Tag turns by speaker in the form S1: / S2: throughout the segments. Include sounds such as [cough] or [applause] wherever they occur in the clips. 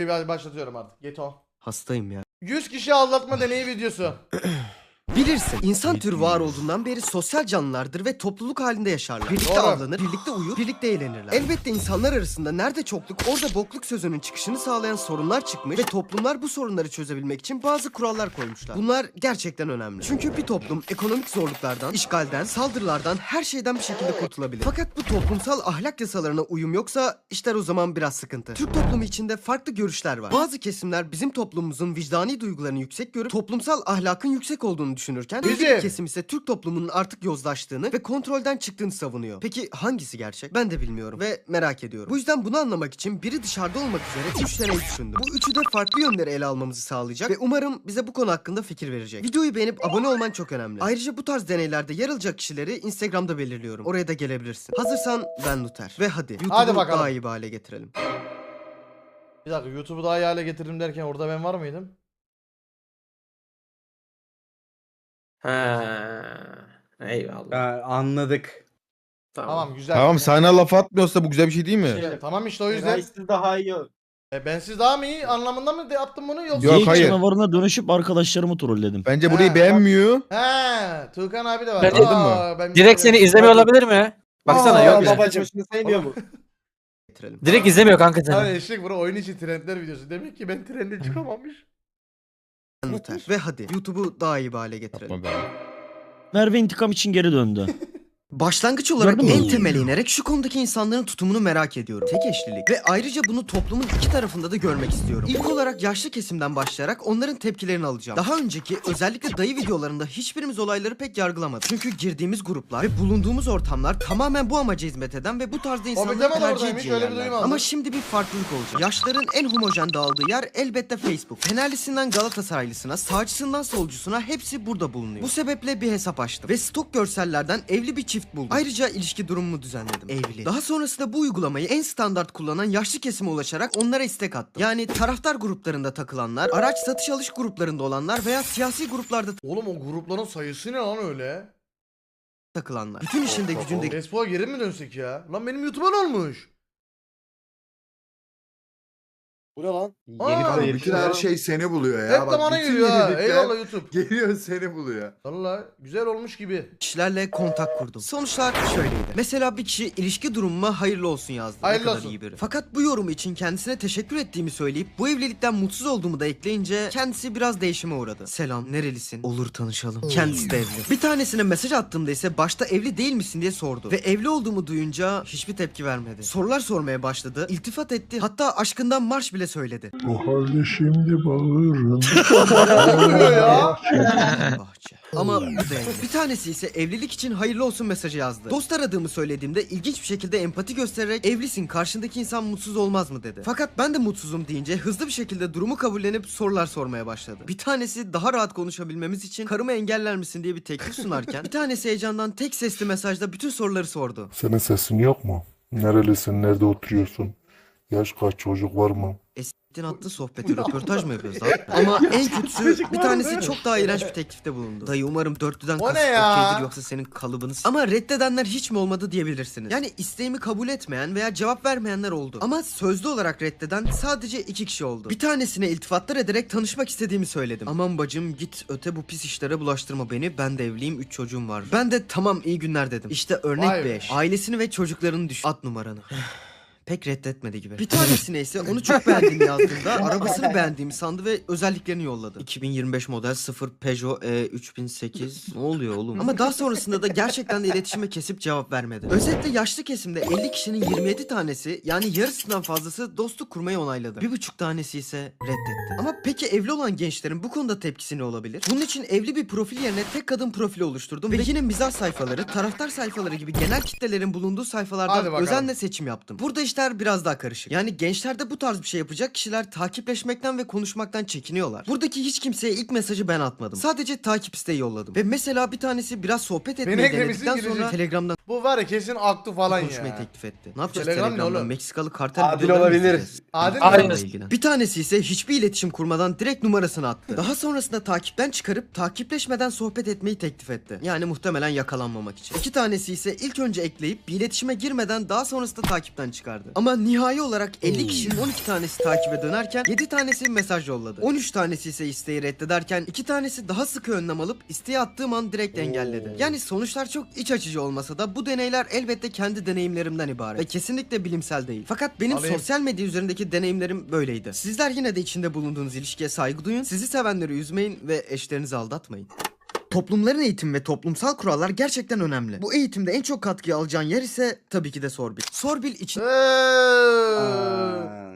S1: Başlatıyorum artık. Get on.
S2: Hastayım ya.
S1: 100 kişi aldatma deneyi videosu. [clears throat]
S2: Bilirsin insan türü var olduğundan beri sosyal canlılardır ve topluluk halinde yaşarlar. Birlikte
S1: Doğru.
S2: avlanır, birlikte uyur, birlikte eğlenirler. Elbette insanlar arasında nerede çokluk orada bokluk sözünün çıkışını sağlayan sorunlar çıkmış ve toplumlar bu sorunları çözebilmek için bazı kurallar koymuşlar. Bunlar gerçekten önemli. Çünkü bir toplum ekonomik zorluklardan, işgalden, saldırılardan her şeyden bir şekilde kurtulabilir. Fakat bu toplumsal ahlak yasalarına uyum yoksa işler o zaman biraz sıkıntı. Türk toplumu içinde farklı görüşler var. Bazı kesimler bizim toplumumuzun vicdani duygularını yüksek görüp toplumsal ahlakın yüksek olduğunu düşünürken bir
S1: Bizim.
S2: kesim ise Türk toplumunun artık yozlaştığını ve kontrolden çıktığını savunuyor. Peki hangisi gerçek? Ben de bilmiyorum ve merak ediyorum. Bu yüzden bunu anlamak için biri dışarıda olmak üzere üç deney düşündüm. Bu üçü de farklı yönleri ele almamızı sağlayacak ve umarım bize bu konu hakkında fikir verecek. Videoyu beğenip abone olman çok önemli. Ayrıca bu tarz deneylerde yer alacak kişileri Instagram'da belirliyorum. Oraya da gelebilirsin. Hazırsan ben Luther. Ve hadi YouTube'u
S1: bakalım.
S2: daha iyi bir hale getirelim.
S1: Bir dakika YouTube'u daha iyi hale getirdim derken orada ben var mıydım?
S3: Ha. Eyvallah.
S4: Ha, anladık.
S1: Tamam güzel.
S5: Tamam sana laf atmıyorsa bu güzel bir şey değil mi?
S1: Şey, tamam işte o yüzden.
S4: Rice'siz daha iyi.
S1: E, ben siz daha mı iyi anlamında mı de yaptım bunu yoksa?
S5: Yok,
S6: Geyik
S5: hayır.
S6: canavarına dönüşüp arkadaşlarımı trolledim.
S5: Bence burayı
S1: bak.
S5: beğenmiyor.
S1: He, Tuğkan abi de var.
S3: Ben-
S1: Aa, ben
S3: Direkt seni izlemiyor olabilir mi? Baksana
S4: Aa,
S3: yok ya.
S4: babacım. Başını sevmiyor mu?
S2: Getirelim.
S3: Direkt izlemiyor kanka seni.
S1: eşlik bura oyun içi trendler videosu. Demek ki ben trende çıkamamış.
S2: Luther. Ve hadi YouTube'u daha iyi bir hale getirelim.
S5: Yapma be.
S6: Merve intikam için geri döndü. [laughs]
S2: Başlangıç olarak
S6: Gördün mü?
S2: en temele inerek şu konudaki insanların tutumunu merak ediyorum. Tek eşlilik. Ve ayrıca bunu toplumun iki tarafında da görmek istiyorum. İlk olarak yaşlı kesimden başlayarak onların tepkilerini alacağım. Daha önceki özellikle dayı videolarında hiçbirimiz olayları pek yargılamadık. Çünkü girdiğimiz gruplar ve bulunduğumuz ortamlar tamamen bu amaca hizmet eden ve bu tarzda
S1: mi
S2: tercih
S1: oradaymış?
S2: edeceği
S1: Öyle bir
S2: yerler.
S1: duyum aldım.
S2: Ama şimdi bir farklılık olacak. Yaşların en homojen dağıldığı yer elbette Facebook. Fenerlisinden Galatasaraylısına, sağcısından solcusuna hepsi burada bulunuyor. Bu sebeple bir hesap açtım ve stok görsellerden evli bir çift buldum. Ayrıca ilişki durumumu düzenledim. Evli. Daha sonrasında bu uygulamayı en standart kullanan yaşlı kesime ulaşarak onlara istek attım. Yani taraftar gruplarında takılanlar, araç satış alış gruplarında olanlar veya siyasi gruplarda
S1: Oğlum o grupların sayısı ne lan öyle?
S2: takılanlar. Bütün işinde gücünde
S1: Respo'ya geri mi dönsek ya? Lan benim YouTube'a ne olmuş?
S4: Bu ne lan?
S1: Aa,
S4: Yeni
S1: Abi,
S4: bir
S7: Bütün her şey seni buluyor ya.
S1: Hep
S7: Bak,
S1: bana
S7: bütün
S1: geliyor ha.
S7: yenilikler
S1: Eyvallah YouTube.
S7: Geliyor seni buluyor.
S1: Valla güzel olmuş gibi.
S2: kişilerle kontak kurdum. Sonuçlar şöyleydi. Mesela bir kişi ilişki durumuma hayırlı olsun yazdı.
S1: Hayırlı
S2: ne kadar
S1: olsun.
S2: iyi biri. Fakat bu yorumu için kendisine teşekkür ettiğimi söyleyip bu evlilikten mutsuz olduğumu da ekleyince kendisi biraz değişime uğradı. Selam nerelisin? Olur tanışalım. Kendisi de evli. Bir tanesine mesaj attığımda ise başta evli değil misin diye sordu. Ve evli olduğumu duyunca hiçbir tepki vermedi. Sorular sormaya başladı. iltifat etti. Hatta aşkından marş bile söyledi.
S8: O halde şimdi bağırın. [laughs]
S2: Bahçe. Ama bu değil. Bir tanesi ise evlilik için hayırlı olsun mesajı yazdı. Dost aradığımı söylediğimde ilginç bir şekilde empati göstererek evlisin karşındaki insan mutsuz olmaz mı dedi. Fakat ben de mutsuzum deyince hızlı bir şekilde durumu kabullenip sorular sormaya başladı. Bir tanesi daha rahat konuşabilmemiz için karımı engeller misin diye bir teklif sunarken bir tanesi heyecandan tek sesli mesajda bütün soruları sordu.
S8: Senin sesin yok mu? Nerelisin? Nerede oturuyorsun? Yaş kaç çocuk var mı?
S2: Estin attı sohbeti röportaj mı yapıyoruz abi? [laughs] Ama en kötüsü bir tanesi çok daha iğrenç bir teklifte bulundu. Dayı umarım dörtlüden
S1: O
S2: kasıt
S1: ne ya?
S2: okeydir yoksa senin kalıbını s- Ama reddedenler hiç mi olmadı diyebilirsiniz. Yani isteğimi kabul etmeyen veya cevap vermeyenler oldu. Ama sözlü olarak reddeden sadece iki kişi oldu. Bir tanesine iltifatlar ederek tanışmak istediğimi söyledim. Aman bacım git öte bu pis işlere bulaştırma beni. Ben de evliyim 3 çocuğum var. Ben de tamam iyi günler dedim. İşte örnek
S1: Vay
S2: bir
S1: be.
S2: eş. Ailesini ve çocuklarını düşün. At numaranı. [sighs] Pek reddetmedi gibi. Bir tanesine ise onu çok beğendiğimi yazdığımda [laughs] arabasını beğendiğimi sandı ve özelliklerini yolladı. 2025 model 0 Peugeot E 3008. Ne oluyor oğlum? Ama daha sonrasında da gerçekten de iletişime kesip cevap vermedi. Özetle yaşlı kesimde 50 kişinin 27 tanesi yani yarısından fazlası dostluk kurmayı onayladı. Bir buçuk tanesi ise reddetti. Ama peki evli olan gençlerin bu konuda tepkisi ne olabilir? Bunun için evli bir profil yerine tek kadın profili oluşturdum ve yine mizah sayfaları, taraftar sayfaları gibi genel kitlelerin bulunduğu sayfalardan özenle seçim yaptım. Burada işler biraz daha karışık. Yani gençlerde bu tarz bir şey yapacak kişiler takipleşmekten ve konuşmaktan çekiniyorlar. Buradaki hiç kimseye ilk mesajı ben atmadım. Sadece takip isteği yolladım. Ve mesela bir tanesi biraz sohbet etmeyi
S1: eklemişsin,
S2: denedikten sonra
S1: girecek.
S2: Telegram'dan
S1: Bu var ya kesin aktı falan
S2: konuşmayı
S1: ya.
S2: teklif etti. Ne yapacağız
S1: Telegram ne
S2: Telegram'dan?
S1: oğlum?
S2: Meksikalı kartel
S4: Adil
S2: videoları mı
S4: olabilir.
S2: izleyeceğiz?
S1: Adil mi?
S2: Telegram'la. Bir tanesi ise hiçbir iletişim kurmadan direkt numarasını attı. Daha sonrasında takipten çıkarıp takipleşmeden sohbet etmeyi teklif etti. Yani muhtemelen yakalanmamak için. İki tanesi ise ilk önce ekleyip bir iletişime girmeden daha sonrasında takipten çıkardı. Vardı. Ama nihai olarak 50 kişinin 12 tanesi takibe dönerken 7 tanesi mesaj yolladı. 13 tanesi ise isteği reddederken 2 tanesi daha sıkı önlem alıp isteği attığım an direkt engelledi. Yani sonuçlar çok iç açıcı olmasa da bu deneyler elbette kendi deneyimlerimden ibaret ve kesinlikle bilimsel değil. Fakat benim
S1: Alayım.
S2: sosyal medya üzerindeki deneyimlerim böyleydi. Sizler yine de içinde bulunduğunuz ilişkiye saygı duyun, sizi sevenleri üzmeyin ve eşlerinizi aldatmayın. Toplumların eğitimi ve toplumsal kurallar gerçekten önemli. Bu eğitimde en çok katkıyı alacağın yer ise tabii ki de Sorbil. Sorbil için
S1: Eee,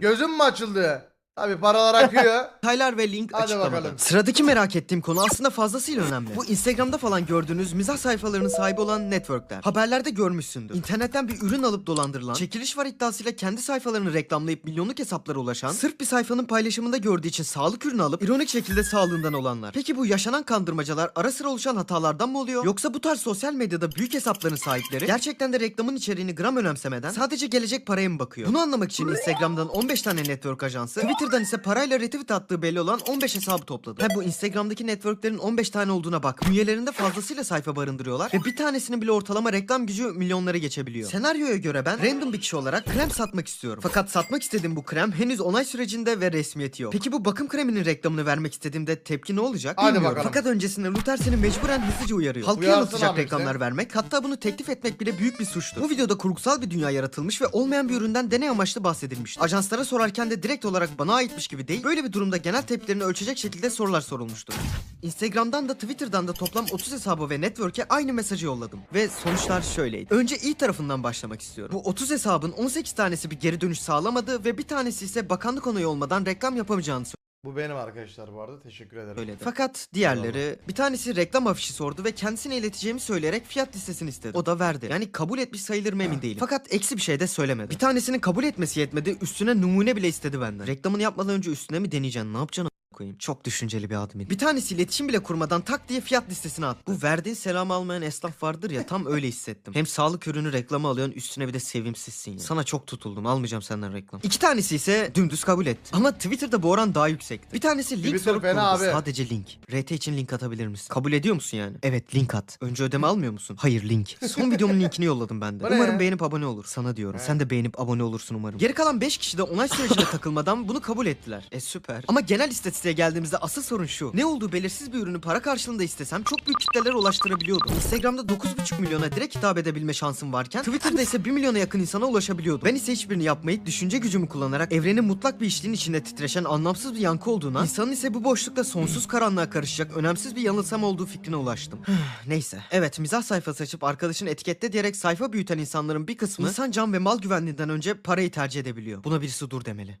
S1: Gözüm mü açıldı? Tabi paralar akıyor. [laughs]
S2: detaylar ve link
S1: Hadi
S2: açıklamada.
S1: bakalım.
S2: Sıradaki merak ettiğim konu aslında fazlasıyla önemli. Bu Instagram'da falan gördüğünüz mizah sayfalarının sahibi olan networkler. Haberlerde görmüşsündür. İnternetten bir ürün alıp dolandırılan, çekiliş var iddiasıyla kendi sayfalarını reklamlayıp milyonluk hesaplara ulaşan, sırf bir sayfanın paylaşımında gördüğü için sağlık ürünü alıp ironik şekilde sağlığından olanlar. Peki bu yaşanan kandırmacalar ara sıra oluşan hatalardan mı oluyor? Yoksa bu tarz sosyal medyada büyük hesapların sahipleri gerçekten de reklamın içeriğini gram önemsemeden sadece gelecek paraya mı bakıyor? Bunu anlamak için Instagram'dan 15 tane network ajansı, Twitter'dan ise parayla retweet attığı belli olan 15 hesabı topladı. Ve bu Instagram'daki networklerin 15 tane olduğuna bak. Bünyelerinde fazlasıyla sayfa barındırıyorlar ve bir tanesinin bile ortalama reklam gücü milyonları geçebiliyor. Senaryoya göre ben random bir kişi olarak krem satmak istiyorum. Fakat satmak istediğim bu krem henüz onay sürecinde ve resmiyeti yok. Peki bu bakım kreminin reklamını vermek istediğimde tepki ne olacak?
S1: Hadi
S2: Bilmiyorum.
S1: bakalım.
S2: Fakat öncesinde Luther seni mecburen hızlıca uyarıyor. Halkı
S1: Uyarsın
S2: yanıltacak
S1: abi
S2: reklamlar
S1: bize.
S2: vermek hatta bunu teklif etmek bile büyük bir suçtur. Bu videoda kurgusal bir dünya yaratılmış ve olmayan bir üründen deney amaçlı bahsedilmiştir. Ajanslara sorarken de direkt olarak bana aitmiş gibi değil, böyle bir durumda genel tepkilerini ölçecek şekilde sorular sorulmuştur. Instagram'dan da Twitter'dan da toplam 30 hesabı ve network'e aynı mesajı yolladım. Ve sonuçlar şöyleydi. Önce iyi tarafından başlamak istiyorum. Bu 30 hesabın 18 tanesi bir geri dönüş sağlamadı ve bir tanesi ise bakanlık onayı olmadan reklam yapamayacağını
S1: Bu benim arkadaşlar bu arada. Teşekkür ederim.
S2: söyledi. Fakat diğerleri bir tanesi reklam afişi sordu ve kendisine ileteceğimi söyleyerek fiyat listesini istedi. O da verdi. Yani kabul etmiş sayılır mı emin değilim. Fakat eksi bir şey de söylemedi. Bir tanesinin kabul etmesi yetmedi üstüne numune bile istedi benden. Reklamını yapmadan önce üstüne mi deneyeceksin ne yapacaksın koyayım. Çok düşünceli bir admin. Bir tanesi iletişim bile kurmadan tak diye fiyat listesine attı. Bu verdiğin selam almayan esnaf vardır ya tam öyle hissettim. Hem sağlık ürünü reklamı alıyorsun üstüne bir de sevimsizsin ya. Sana çok tutuldum almayacağım senden reklam. İki tanesi ise dümdüz kabul etti. Ama Twitter'da bu oran daha yüksekti. Bir tanesi link
S1: Twitter
S2: sorup
S1: fena
S2: durdu.
S1: abi.
S2: Sadece link. RT için link atabilir misin? Kabul ediyor musun yani? Evet link at. Önce ödeme almıyor musun? Hayır link. Son videomun linkini yolladım ben de. [laughs]
S1: Bu ne
S2: umarım
S1: ya?
S2: beğenip abone olur. Sana diyorum.
S1: He.
S2: Sen de beğenip abone olursun umarım. Geri kalan 5 kişi de onay sürecine takılmadan bunu kabul ettiler. E süper. Ama genel istatistiğe geldiğimizde asıl sorun şu. Ne olduğu belirsiz bir ürünü para karşılığında istesem çok büyük kitlelere ulaştırabiliyordum. Instagram'da 9,5 milyona direkt hitap edebilme şansım varken Twitter'da ise 1 milyona yakın insana ulaşabiliyordum. Ben ise hiçbirini yapmayıp düşünce gücümü kullanarak evrenin mutlak bir işliğin içinde titreşen anlamsız bir yankı olduğuna, insanın ise bu boşlukta sonsuz karanlığa karışacak önemsiz bir yanılsama olduğu fikrine ulaştım. [sighs] Neyse. Evet mizah sayfası açıp arkadaşını etiketle diyerek sayfa büyüten insanların bir kısmı insan can ve mal güvenliğinden önce parayı tercih edebiliyor. Buna birisi dur demeli.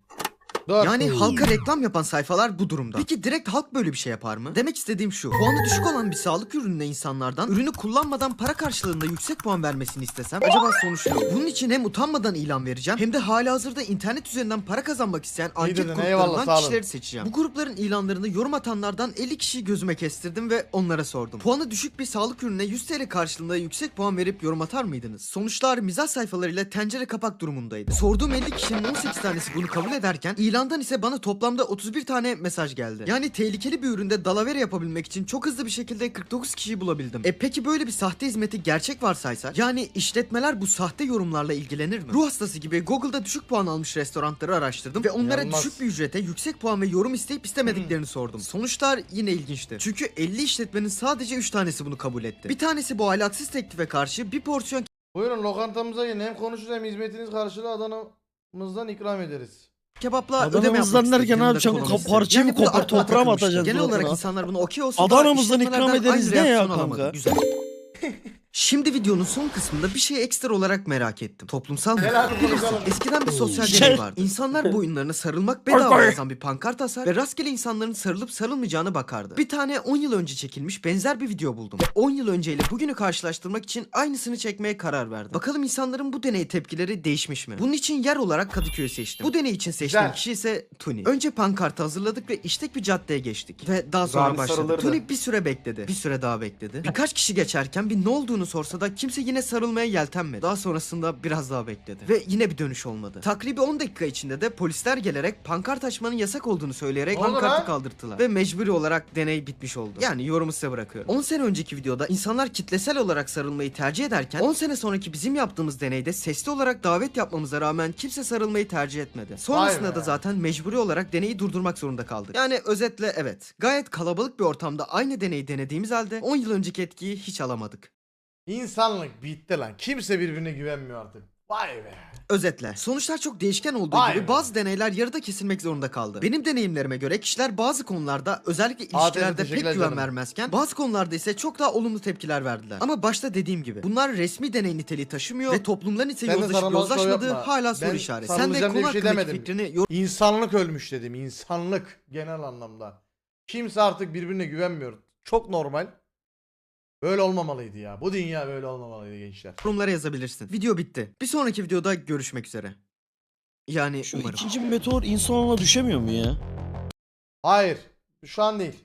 S1: Dur.
S2: Yani halka reklam yapan sayfalar bu durumda. Peki direkt halk böyle bir şey yapar mı? Demek istediğim şu. Puanı düşük olan bir sağlık ürününe insanlardan ürünü kullanmadan para karşılığında yüksek puan vermesini istesem acaba sonuç ne? Bunun için hem utanmadan ilan vereceğim hem de hali hazırda internet üzerinden para kazanmak isteyen anket
S1: dedin,
S2: gruplarından kişileri seçeceğim. Bu grupların ilanlarını yorum atanlardan 50 kişiyi gözüme kestirdim ve onlara sordum. Puanı düşük bir sağlık ürününe 100 TL karşılığında yüksek puan verip yorum atar mıydınız? Sonuçlar mizah sayfalarıyla tencere kapak durumundaydı. Sorduğum 50 kişinin 18 tanesi bunu kabul ederken ilandan ise bana toplamda 31 tane mesaj geldi. Yani tehlikeli bir üründe dalavere yapabilmek için çok hızlı bir şekilde 49 kişiyi bulabildim. E peki böyle bir sahte hizmeti gerçek varsaysak? Yani işletmeler bu sahte yorumlarla ilgilenir mi? Ruh hastası gibi Google'da düşük puan almış restoranları araştırdım ve onlara
S1: İnanılmaz.
S2: düşük bir ücrete yüksek puan ve yorum isteyip istemediklerini sordum. Sonuçlar yine ilginçti. Çünkü 50 işletmenin sadece 3 tanesi bunu kabul etti. Bir tanesi bu ahlaksız teklife karşı bir porsiyon
S1: Buyurun lokantamıza gelin. Hem konuşuruz hem hizmetiniz karşılığı Adana'mızdan ikram ederiz.
S2: Kebapla ödeme
S6: Adana'mızdan
S2: yapmak
S6: derken yapacaksın?
S2: kola istedi.
S6: Parçayı mı kopar, toprağa mı atacaksın
S2: Genel olarak
S6: suratına?
S2: insanlar bunu okey olsa da
S6: Adana'mızdan ikram ederiz ne ya kanka?
S2: Güzel. Şimdi videonun son kısmında bir şey ekstra olarak merak ettim. Toplumsal
S1: abi
S2: Bilirsin. Eskiden bir sosyal
S6: Şey-
S2: deney vardı. İnsanlar boyunlarına sarılmak bedava yazan bir pankart asar ve rastgele insanların sarılıp sarılmayacağını bakardı. Bir tane 10 yıl önce çekilmiş benzer bir video buldum. Ve 10 yıl önceyle bugünü karşılaştırmak için aynısını çekmeye karar verdim. Bakalım insanların bu deney tepkileri değişmiş mi? Bunun için yer olarak Kadıköy'ü seçtim. Bu deney için seçtiğim
S1: Güzel.
S2: kişi ise Tuni. Önce pankartı hazırladık ve işlek bir caddeye geçtik. Ve daha sonra
S4: Rami
S2: başladık.
S4: sarılırdı.
S2: Tuni bir süre bekledi. Bir süre daha bekledi. Birkaç kişi geçerken bir ne olduğunu sorsa da kimse yine sarılmaya yeltenmedi. Daha sonrasında biraz daha bekledi. Ve yine bir dönüş olmadı. Takribi 10 dakika içinde de polisler gelerek pankart açmanın yasak olduğunu söyleyerek
S1: oldu
S2: pankartı
S1: lan?
S2: kaldırttılar. Ve mecburi olarak deney bitmiş oldu. Yani yorumu size bırakıyorum. 10 sene önceki videoda insanlar kitlesel olarak sarılmayı tercih ederken 10 sene sonraki bizim yaptığımız deneyde sesli olarak davet yapmamıza rağmen kimse sarılmayı tercih etmedi. Sonrasında da zaten mecburi olarak deneyi durdurmak zorunda kaldık. Yani özetle evet. Gayet kalabalık bir ortamda aynı deneyi denediğimiz halde 10 yıl önceki etkiyi hiç alamadık.
S1: İnsanlık bitti lan. Kimse birbirine güvenmiyor artık. Vay be.
S2: Özetle. Sonuçlar çok değişken olduğu
S1: Vay
S2: gibi
S1: be.
S2: bazı deneyler yarıda kesilmek zorunda kaldı. Benim deneyimlerime göre kişiler bazı konularda özellikle ilişkilerde pek güven
S1: canım.
S2: vermezken bazı konularda ise çok daha olumlu tepkiler verdiler. Ama başta dediğim gibi bunlar resmi deney niteliği taşımıyor ve toplumların ise
S1: Sen de
S2: yozlaşıp
S1: sarılmalı şov
S2: yozlaşmadığı hala soru
S1: Ben
S2: işareti. Sen de
S1: sarılacağım
S2: konu
S1: bir şey
S2: hakkındaki
S1: demedim.
S2: fikrini
S1: İnsanlık ölmüş dedim. İnsanlık genel anlamda. Kimse artık birbirine güvenmiyor. Çok normal. Böyle olmamalıydı ya. Bu dünya böyle olmamalıydı gençler.
S2: yorumlara yazabilirsin. Video bitti. Bir sonraki videoda görüşmek üzere. Yani
S6: Şu
S2: umarım.
S6: ikinci meteor insanoğluna düşemiyor mu ya?
S1: Hayır. Şu an değil.